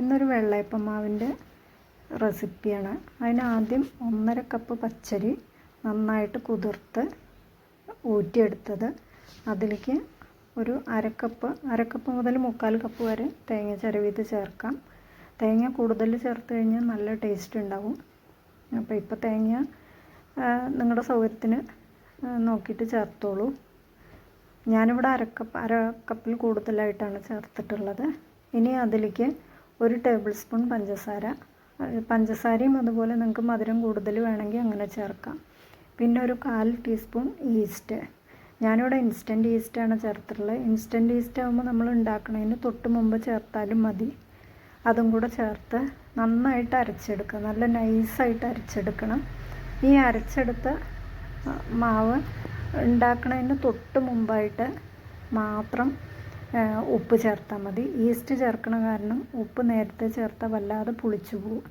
ഇന്നൊരു വെള്ളയപ്പം മാവിന്റെ റെസിപ്പിയാണ് അതിനാദ്യം ഒന്നര കപ്പ് പച്ചരി നന്നായിട്ട് കുതിർത്ത് ഊറ്റിയെടുത്തത്. അതിലേക്ക് ഒരു അരക്കപ്പ് അരക്കപ്പ് മുതൽ മുക്കാൽ കപ്പ് വരെ തേങ്ങ ചിരവിയത് ചേർക്കാം. തേങ്ങ കൂടുതൽ ചേർത്ത് കഴിഞ്ഞാൽ നല്ല ടേസ്റ്റ് ഉണ്ടാവും. അപ്പോൾ ഇപ്പോൾ തേങ്ങ നിങ്ങളുടെ സൗകര്യത്തിന് നോക്കിയിട്ട് ചേർത്തോളൂ. ഞാനിവിടെ അരക്കപ്പ് അരക്കപ്പിൽ കപ്പിൽ കൂടുതലായിട്ടാണ് ചേർത്തിട്ടുള്ളത്. ഇനി അതിലേക്ക് ഒരു ടേബിൾ സ്പൂൺ പഞ്ചസാര. പഞ്ചസാരയും അതുപോലെ നിങ്ങൾക്ക് മധുരം കൂടുതൽ വേണമെങ്കിൽ അങ്ങനെ ചേർക്കാം. പിന്നെ ഒരു കാൽ ടീസ്പൂൺ ഈസ്റ്റ് ഞാനിവിടെ ഇൻസ്റ്റന്റ് ഈസ്റ്റാണ് ചേർത്തിട്ടുള്ളത്. ഇൻസ്റ്റന്റ് ഈസ്റ്റ് ആകുമ്പോൾ നമ്മൾ ഉണ്ടാക്കണതിന് തൊട്ട് മുമ്പ് ചേർത്താലും മതി. അതും കൂടെ ചേർത്ത് നന്നായിട്ട് അരച്ചെടുക്കുക. നല്ല നൈസായിട്ട് അരച്ചെടുക്കണം. ഈ അരച്ചെടുത്ത മാവ് ഉണ്ടാക്കണതിന് തൊട്ട് മുമ്പായിട്ട് മാത്രം ഉപ്പ് ചേർത്താൽ മതി. ഈസ്റ്റ് ചേർക്കണ കാരണം ഉപ്പ് നേരത്തെ ചേർത്താൽ വല്ലാതെ പുളിച്ചു പോകും